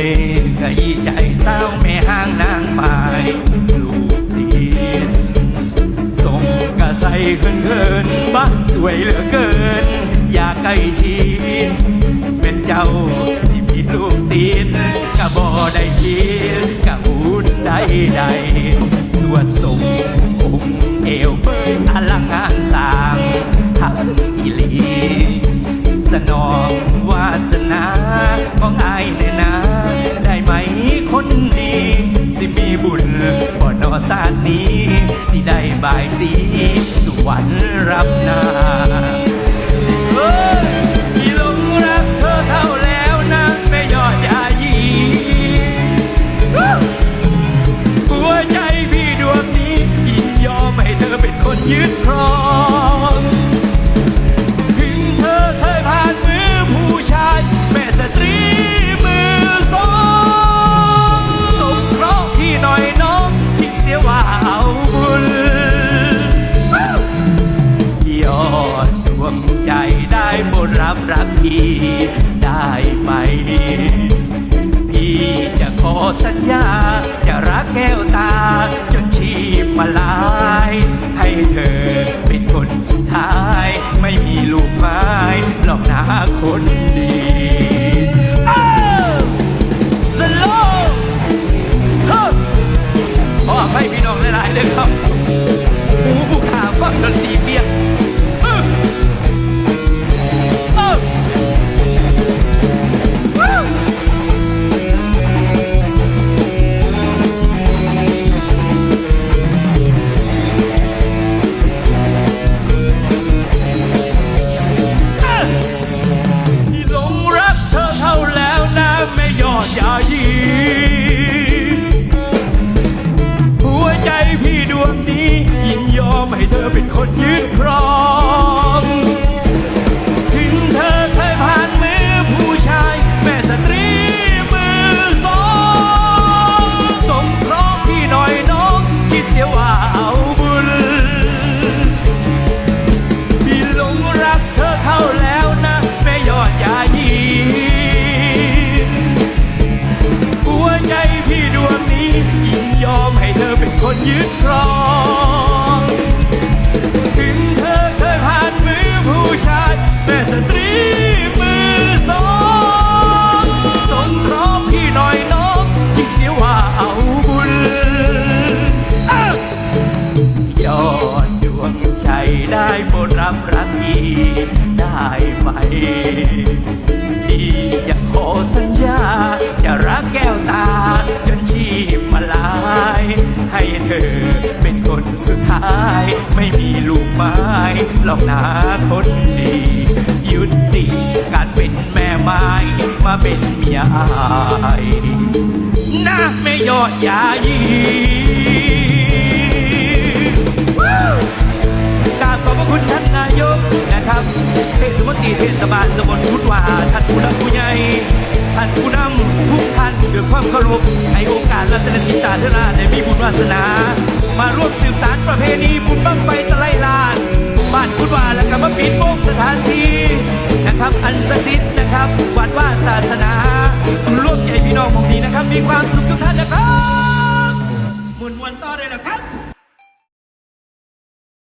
ยกะอีใหญ่เศร้าแม่ห้างนางไม้ลูกดีนส่งกะใส่เขินเขินบ้าสวยเหลือเกิน อยากใกล้ชิดเป็นเจ้าที่มีลูกตีนกะบ่ได้ยินกะหูได้ใดสวดส่งผมเอวเบยอลังการสางทักอีลีสนองวาสนาของไอ้ในนา คนดี สิมีบุญบ่นอสาตินี้ สิได้บายสี สุวรรค์รับหนาเฮ้ยที่หลงรักเธอเท่าแล้วนะไม่ยอดยายีหัวใจพี่ดวงนี้ยินยอมให้เธอเป็นคนยึดครอง พี่ได้ไหมพี่จะขอสัญญา จะรักแก้วตา จนชีพมาลาย ให้เธอเป็นคนสุดท้าย ไม่มีลูกไม้หรอกนะคนดี อดยายีหัวใจพี่ดวงนี้ยินยอมให้เธอเป็นคนยืดครอง ไม่มีลูกไม้ลรอกนาคนดี ยุติการเป็นแม่ไม้มาเป็นเมียอายนะไม่ยอดยายีกราบขอบพระคุณท่านนายกนะครับเทศมนตรีเทศบาลตำบลพุทธวาท่านผู้นำผู้ใหญ่ท่านผู้นำทุกท่านด้วยความเคารพให้โอกาสรัตนสิตาเทราได้มีบุญวาสนา มาร่วมสืบสารประเพณีบุญบั้งไฟตะไลลานบ้านพุทว่าและกรรมปินโมกสถานที่นะครับ อันสิทธิ์นะครับวัดว่าศาสนาสุนร่วมใหญ่พี่น้องของดีนะครับ มีความสุขทุกท่านนะครับมุนมวนต่อเลยนะครับ